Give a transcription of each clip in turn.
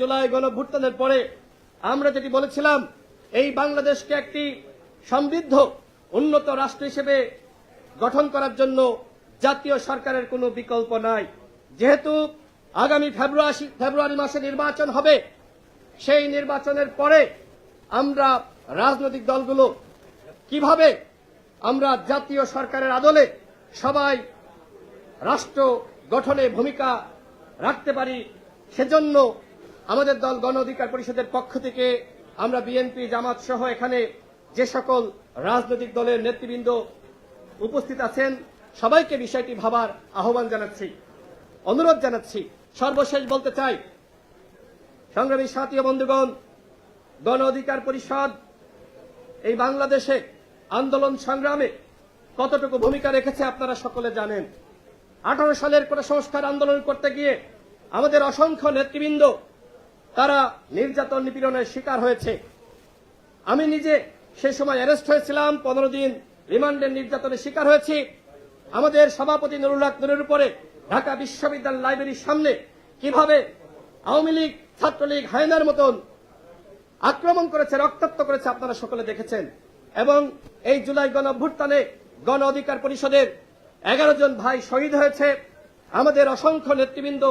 জুলাই গণভুত্থানের পরে আমরা যেটি বলেছিলাম, এই বাংলাদেশকে একটি সমৃদ্ধ, উন্নত রাষ্ট্র হিসেবে গঠন করার জন্য জাতীয় সরকারের কোনো বিকল্প নাই। যেহেতু আগামী ফেব্রুয়ারি ফেব্রুয়ারি মাসে নির্বাচন হবে, সেই নির্বাচনের পরে আমরা রাজনৈতিক দলগুলো কীভাবে আমরা জাতীয় সরকারের আদলে সবাই রাষ্ট্র গঠনে ভূমিকা রাখতে পারি, সেজন্য আমাদের দল গণ অধিকার পরিষদের পক্ষ থেকে আমরা বিএনপি, জামাত সহ এখানে যে সকল রাজনৈতিক দলের নেতৃবৃন্দ উপস্থিত আছেন, সবাইকে বিষয়টি ভাবার আহ্বান জানাচ্ছি, অনুরোধ জানাচ্ছি। সর্বশেষ বলতে চাই, সংগ্রামী সাথী বন্ধুগণ, গণ অধিকার পরিষদ, এই বাংলাদেশে আন্দোলন সংগ্রামে কতটুকু ভূমিকা রেখেছে আপনারা সকলে জানেন। আঠারো সালের কোটা সংস্কার আন্দোলন করতে গিয়ে আমাদের অসংখ্য নেতৃবৃন্দ তারা নির্যাতন নিপীড়নের শিকার হয়েছে। আমি নিজে সে সময় অ্যারেস্ট হয়েছিলাম, পনেরো দিন রিমান্ডের নির্যাতনের শিকার হয়েছি। আমাদের সভাপতি নুরুল নুরের উপরে ঢাকা বিশ্ববিদ্যালয় লাইব্রেরির সামনে কীভাবে আওয়ামী লীগ, ছাত্রলীগ হায়নার মতন আক্রমণ করেছে, রক্তাক্ত করেছে আপনারা সকলে দেখেছেন। এবং এই জুলাই গণ অভ্যুত্থানে গণ অধিকার পরিষদের এগারো জন ভাই শহীদ হয়েছে। আমাদের অসংখ্য নেতৃবৃন্দ,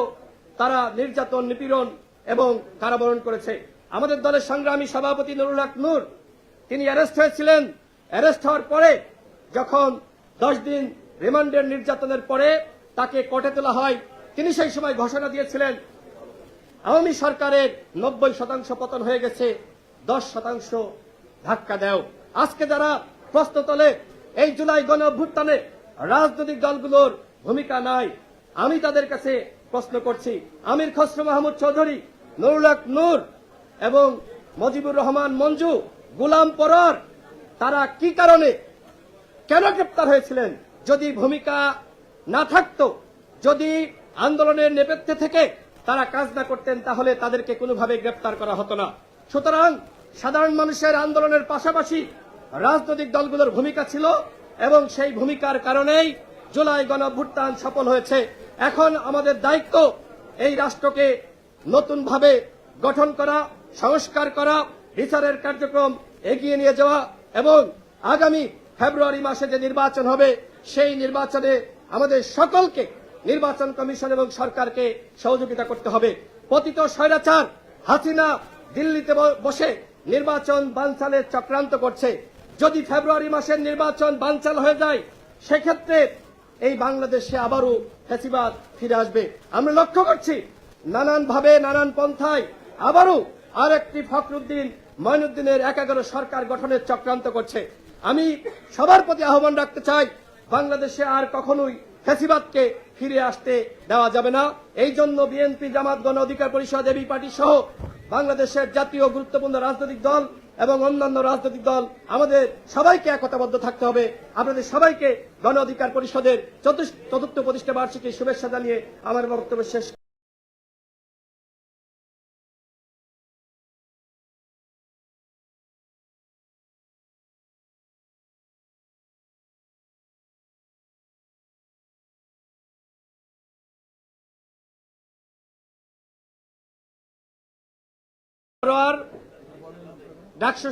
তারা নির্যাতন, নিপীড়ন এবং কারাবরণ করেছে। আমাদের দলের সংগ্রামী সভাপতি নুরুল হক নূর, তিনি অ্যারেস্ট হয়েছিলেন। অ্যারেস্ট হওয়ার পরে যখন দশ দিন রিমান্ডের নির্যাতনের পরে তাকে কোর্টে তোলা হয়, তিনি সেই সময় ঘোষণা দিয়েছিলেন, আওয়ামী সরকারের নব্বই শতাংশ পতন হয়ে গেছে, দশ শতাংশ ধাক্কা দেও। আজকে যারা প্রশ্ন তোলে, এই জুলাই গণ অভ্যুত্থানে রাজনৈতিক দলগুলোর ভূমিকা নাই, আমি তাদের কাছে প্রশ্ন করছি। আমির খসরু মাহমুদ চৌধুরী নুরুল হক নূর এবং মজিবুর রহমান মঞ্জু গুলাম পরর, তারা কি কারণে কেন গ্রেপ্তার হয়েছিলেন? যদি ভূমিকা না থাকতো, যদি আন্দোলনের নেপথ্যে থেকে তারা কাজ না করতেন, তাহলে তাদেরকে কোনোভাবে গ্রেপ্তার করা হতো না। সুতরাং সাধারণ মানুষের আন্দোলনের পাশাপাশি রাজনৈতিক দলগুলোর ভূমিকা ছিল এবং সেই ভূমিকার কারণেই জুলাই গণ সফল হয়েছে। এখন আমাদের দায়িত্ব এই রাষ্ট্রকে নতুনভাবে গঠন করা, সংস্কার করা বিচারের কার্যক্রম এগিয়ে নিয়ে যাওয়া এবং আগামী ফেব্রুয়ারি মাসে যে নির্বাচন হবে, সেই নির্বাচনে আমাদের সকলকে নির্বাচন কমিশন এবং সরকারকে সহযোগিতা করতে হবে। পতিত স্বৈরাচার হাসিনা দিল্লিতে বসে নির্বাচন বানচালের চক্রান্ত করছে। যদি ফেব্রুয়ারি মাসের নির্বাচন বানচাল হয়ে যায়, সেক্ষেত্রে এই বাংলাদেশে আবারও ফেসিবাদ ফিরে আসবে। আমরা লক্ষ্য করছি নানান ভাবে নানান পন্থায় আবারও আর একটি ফখরুদ্দিন মঈনুদ্দিনের একাগ্র সরকার গঠনের চক্রান্ত করছে। আমি সবার প্রতি আহ্বান রাখতে চাই, বাংলাদেশে আর কখনোই ফেসিবাদকে ফিরে আসতে দেওয়া যাবে না। এই জন্য বিএনপি, জামাত, গণ অধিকার পরিষদ, এবি পার্টি সহ বাংলাদেশের জাতীয় গুরুত্বপূর্ণ রাজনৈতিক দল এবং অন্যান্য রাজনৈতিক দল আমাদের সবাইকে একতাবদ্ধ থাকতে হবে। আপনাদের সবাইকে গণ অধিকার পরিষদের চতুর্থ চতুর্থ প্রতিষ্ঠা বার্ষিকী শুভেচ্ছা জানিয়ে আমার বক্তব্য শেষ ডাকসু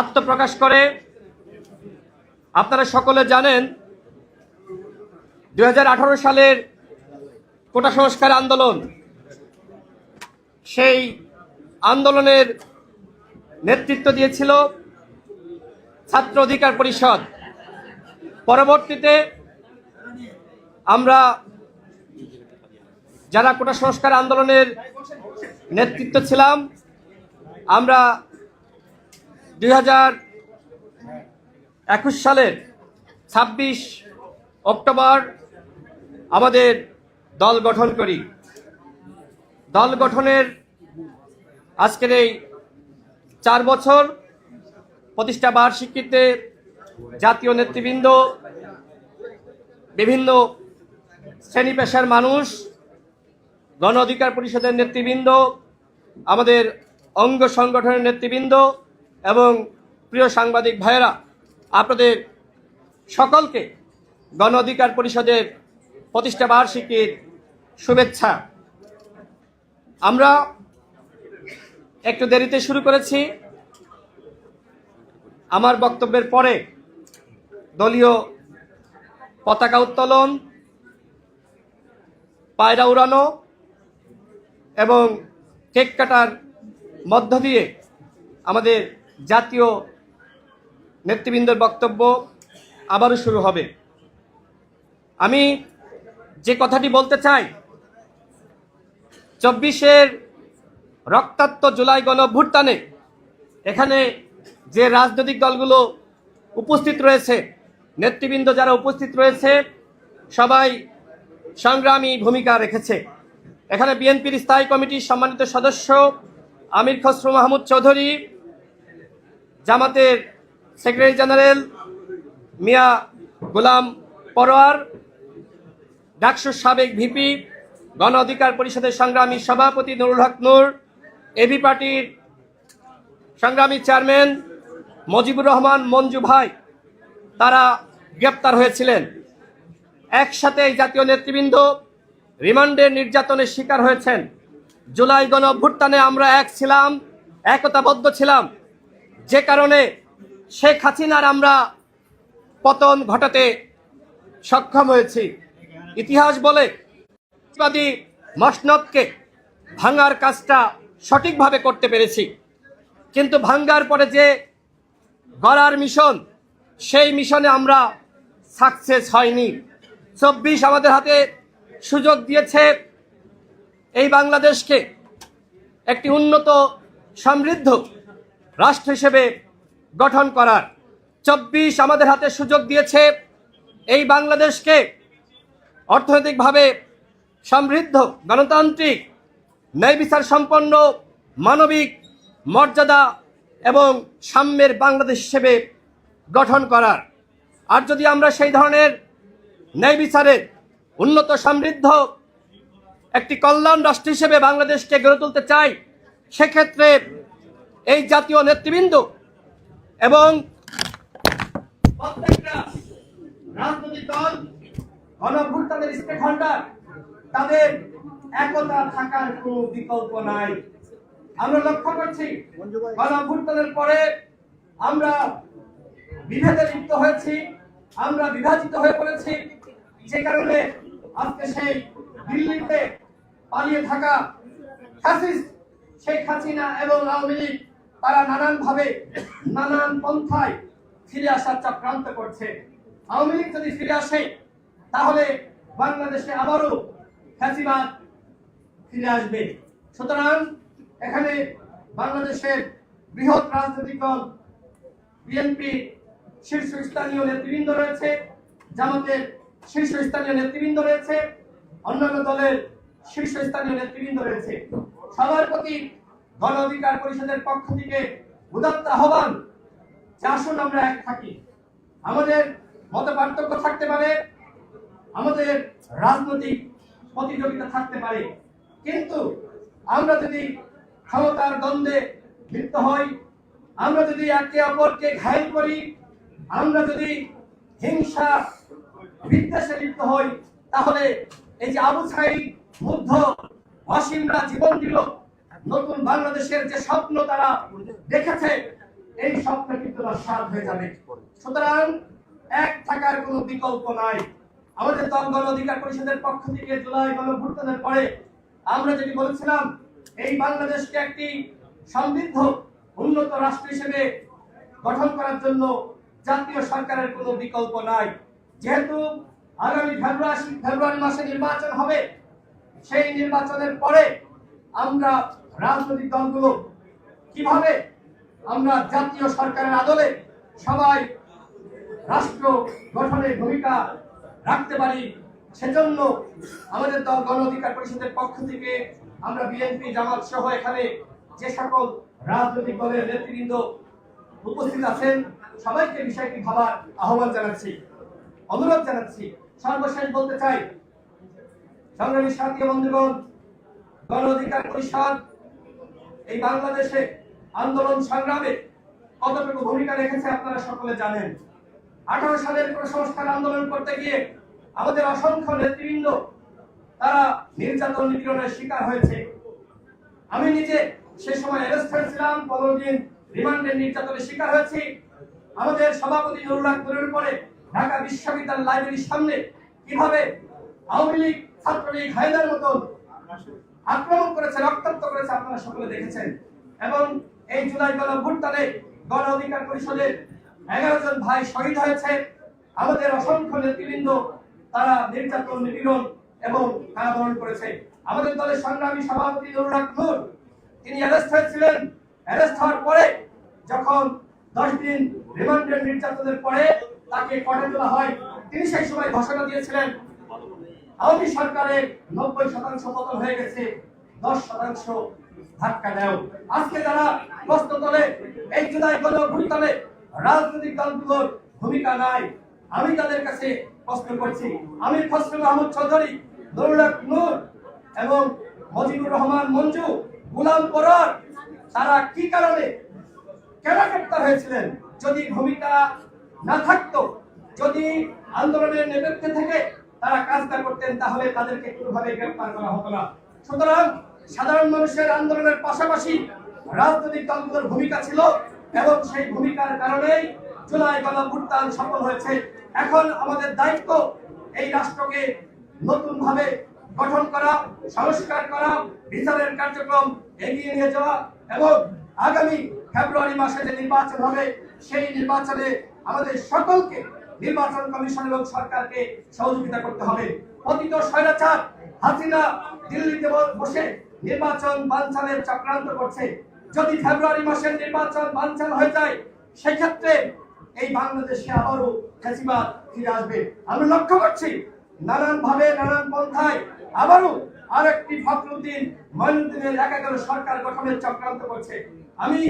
আত্মপ্রকাশ করে। আপনারা সকলে জানেন দু হাজার আঠারো সালের কোটা সংস্কার আন্দোলন, সেই আন্দোলনের নেতৃত্ব দিয়েছিল ছাত্র অধিকার পরিষদ। পরবর্তীতে আমরা যারা কোটা সংস্কার আন্দোলনের নেতৃত্ব ছিলাম, আমরা দুই একুশ সালের ছাব্বিশ অক্টোবর আমাদের দল গঠন করি। দল গঠনের আজকের এই চার বছর প্রতিষ্ঠা বার্ষিকীতে জাতীয় নেতৃবৃন্দ, বিভিন্ন শ্রেণি পেশার মানুষ, গণ অধিকার পরিষদের নেতৃবৃন্দ, আমাদের অঙ্গ সংগঠনের নেতৃবৃন্দ এবং প্রিয় সাংবাদিক ভাইয়েরা, আপনাদের সকলকে গণ অধিকার পরিষদের প্রতিষ্ঠা বার্ষিকীর শুভেচ্ছা। আমরা একটু দেরিতে শুরু করেছি। আমার বক্তব্যের পরে দলীয় পতাকা উত্তোলন, পায়রা উড়ানো এবং কেক কাটার মধ্য দিয়ে আমাদের জাতীয় নেতৃবৃন্দের বক্তব্য আবারও শুরু হবে। আমি যে কথাটি বলতে চাই, চব্বিশের রক্তাক্ত জুলাই গণভ্যুত্থানে এখানে যে রাজনৈতিক দলগুলো উপস্থিত রয়েছে, নেতৃবৃন্দ যারা উপস্থিত রয়েছে, সবাই সংগ্রামী ভূমিকা রেখেছে। এখানে বিএনপির স্থায়ী কমিটির সম্মানিত সদস্য আমির খসরু মাহমুদ চৌধুরী জামাতের সেক্রেটারি জেনারেল মিয়া গোলাম পরোয়ার ডাকসুর সাবেক ভিপি, গণ অধিকার পরিষদের সংগ্রামী সভাপতি নুরুল হক নূর এবি পার্টির সংগ্রামী চেয়ারম্যান মজিবুর রহমান মঞ্জু ভাই, তারা গ্রেপ্তার হয়েছিলেন। একসাথে এই জাতীয় নেতৃবৃন্দ রিমান্ডের নির্যাতনের শিকার হয়েছেন। জুলাই গণ অভ্যুত্থানে আমরা এক ছিলাম, একতাবদ্ধ ছিলাম। যে কারণে শেখ হাসিনার আমরা পতন ঘটাতে সক্ষম হয়েছি। ইতিহাস বলে মসনদকে ভাঙার কাজটা সঠিকভাবে করতে পেরেছি। কিন্তু ভাঙ্গার পরে যে গড়ার মিশন, সেই মিশনে আমরা সাকসেস হয়নি। চব্বিশ আমাদের হাতে সুযোগ দিয়েছে এই বাংলাদেশকে একটি উন্নত সমৃদ্ধ রাষ্ট্র হিসেবে গঠন করার। চব্বিশ আমাদের হাতে সুযোগ দিয়েছে এই বাংলাদেশকে অর্থনৈতিকভাবে সমৃদ্ধ, গণতান্ত্রিক, ন্যায় বিচার সম্পন্ন, মানবিক মর্যাদা এবং সাম্যের বাংলাদেশ হিসেবে গঠন করার। আর যদি আমরা সেই ধরনের ন্যায় বিচারের উন্নত, সমৃদ্ধ একটি কল্যাণ রাষ্ট্র হিসেবে বাংলাদেশকে গড়ে তুলতে চাই, সেক্ষেত্রে এই জাতীয় নেতৃবৃন্দ এবং প্রত্যেকটা তাদের একতা থাকার কোনো বিকল্প নাই। আমরা লক্ষ্য করছি পরে আমরা লিপ্ত হয়েছি, আমরা বিভাজিত হয়ে পড়েছি। যে কারণে আজকে সেই দিল্লিতে পালিয়ে থাকা ফ্যাসিস্ট শেখ হাসিনা এবং আওয়ামী লীগ তারা নানান ভাবে নানান পন্থায় ফিরে আসার চক্রান্ত করছে। আওয়ামী লীগ যদি ফিরে আসে, তাহলে বাংলাদেশে আবারও ফ্যাসিবাদ ফিরে আসবে। সুতরাং এখানে বাংলাদেশের বৃহৎ রাজনৈতিক দল, বিএনপি শীর্ষস্থানীয় নেতৃবৃন্দ রয়েছে, জামাতের শীর্ষস্থানীয় নেতৃবৃন্দ রয়েছে, অন্যান্য দলের শীর্ষস্থানীয় নেতৃবৃন্দ রয়েছে। সবার প্রতি গণ অধিকার পরিষদের পক্ষ থেকে উদাত্ত আহ্বান, যে আসুন আমরা এক থাকি। আমাদের মত পার্থক্য থাকতে পারে, আমাদের রাজনৈতিক প্রতিযোগিতা থাকতে পারে। কিন্তু আমরা যদি ক্ষমতার দ্বন্দ্বে লিপ্ত হই, আমরা যদি একে অপরকে ঘায়ল করি, আমরা যদি হিংসা বিদ্বেষে লিপ্ত হই, তাহলে এই যে আবু সাইদ বুদ্ধ অসীমরা জীবন দিল নতুন বাংলাদেশের যে স্বপ্ন তারা দেখেছে, এই স্বপ্ন কিন্তু নস্বাত হয়ে যাবে। সুতরাং এক থাকার কোনো বিকল্প নাই। আমাদের দল গণ অধিকার পরিষদের পক্ষ থেকে জুলাই গণভুত্থানের পরে আমরা যেটি বলেছিলাম, এই বাংলাদেশকে একটি সমৃদ্ধ, উন্নত রাষ্ট্র হিসেবে গঠন করার জন্য জাতীয় সরকারের কোনো বিকল্প নাই। যেহেতু আগামী ফেব্রুয়ারি ফেব্রুয়ারি মাসে নির্বাচন হবে, সেই নির্বাচনের পরে আমরা রাজনৈতিক দলগুলো কীভাবে আমরা জাতীয় সরকারের আদলে সবাই রাষ্ট্র গঠনের ভূমিকা রাখতে পারি, সেজন্য আমাদের দল গণ অধিকার পরিষদের পক্ষ থেকে আমরা বিএনপি, জামাত সহ এখানে যে সকল রাজনৈতিক দলের নেতৃবৃন্দ উপস্থিত আছেন, সবাইকে বিষয়টি ভাবার আহ্বান জানাচ্ছি, অনুরোধ জানাচ্ছি। সর্বশেষ বলতে চাই, সংগ্রামী সাথী বন্ধুগণ, গণ অধিকার পরিষদ এই বাংলাদেশে আন্দোলন সংগ্রামে কতটুকু ভূমিকা রেখেছে আপনারা সকলে জানেন। আঠারো সালের কুসংস্কার আন্দোলন করতে গিয়ে আমাদের অসংখ্য নেতৃবৃন্দ তারা নির্যাতন নিপীড়নের শিকার হয়েছে। আমি নিজে সে সময় অ্যারেস্টেড ছিলাম পনেরো রিমান্ডের নির্যাতনের শিকার হয়েছি। আমাদের সভাপতি নুরুল্লাহ নুরের উপরে ঢাকা বিশ্ববিদ্যালয় লাইব্রেরির সামনে কীভাবে আওয়ামী লীগ, ছাত্রলীগ, হায়দার মতন আক্রমণ করেছে, রক্তাক্ত করেছে আপনারা সকলে দেখেছেন। এবং এই জুলাই গণ ভুট্টানে গণ অধিকার পরিষদের এগারো জন ভাই শহীদ হয়েছে। আমাদের অসংখ্য নেতৃবৃন্দ, তারা নির্যাতন, নিপীড়ন এবং কারাবরণ করেছে। আমাদের দলের সংগ্রামী সভাপতি নুরুল হক তিনি অ্যারেস্ট হয়েছিলেন। অ্যারেস্ট হওয়ার পরে যখন দশ দিন রিমান্ডের নির্যাতনের পরে তাকে কোর্টে তোলা হয়, তিনি সেই সময় ঘোষণা দিয়েছিলেন আওয়ামী সরকারের নব্বই শতাংশ পতন হয়ে গেছে, দশ শতাংশ ধাক্কা দেও। আজকে যারা প্রশ্ন তোলে, এই জুলাই গণ রাজনৈতিক দলগুলোর ভূমিকা নাই, আমি তাদের কাছে প্রশ্ন করছি। আমি খসরু মাহমুদ চৌধুরী নুরুল্লাহ নূর এবং মজিবুর রহমান মঞ্জু, গুলাম পরার, তারা কি কারণে কেন গ্রেপ্তার হয়েছিলেন? যদি ভূমিকা না থাকতো, যদি আন্দোলনের নেতৃত্বে থেকে তারা কাজটা করতেন, তাহলে তাদেরকে কোনোভাবে গ্রেপ্তার করা হতো না। সুতরাং সাধারণ মানুষের আন্দোলনের পাশাপাশি রাজনৈতিক দলগুলোর ভূমিকা ছিল এবং সেই ভূমিকার কারণেই জুলাই গণভুত্থান সফল হয়েছে। এখন আমাদের দায়িত্ব এই রাষ্ট্রকে নতুন ভাবে গঠন করা, সংস্কার করা, বিচারের কার্যক্রম এগিয়ে নিয়ে যাওয়া এবং আগামী ফেব্রুয়ারি মাসে যে নির্বাচন হবে, সেই নির্বাচনে আমাদের সকলকে নির্বাচন কমিশন এবং সরকারকে সহযোগিতা করতে হবে। পতিত স্বৈরাচার হাসিনা দিল্লিতে বসে নির্বাচন বানচালের চক্রান্ত করছে। যদি ফেব্রুয়ারি মাসের নির্বাচন বানচাল হয়ে যায়, সেক্ষেত্রে এই বাংলাদেশে আবারও ফ্যাসিবাদ ফিরে আসবে। আমি লক্ষ্য করছি নানান ভাবে নানান পন্থায় আবারও আরেকটি ফখরুদ্দিন মঈনুদ্দিনের একাগ্র সরকার গঠনের চক্রান্ত করছে। আমি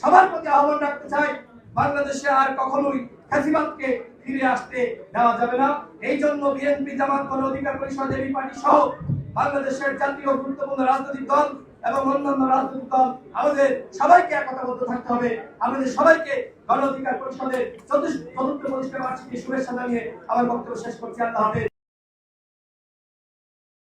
সবার প্রতি আহ্বান রাখতে চাই বাংলাদেশে আর কখনোই ফ্যাসিবাদকে ফিরে আসতে দেওয়া যাবে না। এই জন্য বিএনপি, জামাত, গণ অধিকার পরিষদ এবি পার্টি সহ বাংলাদেশের জাতীয় গুরুত্বপূর্ণ রাজনৈতিক দল এবং অন্যান্য রাজনৈতিক দল আমাদের সবাইকে একতাবদ্ধ থাকতে হবে। আমাদের সবাইকে গণ অধিকার পরিষদের চতুর্থ চতুর্থ প্রতিষ্ঠা বার্ষিকী শুভেচ্ছা জানিয়ে আমার বক্তব্য শেষ করছি। আল্লাহ হাফেজ।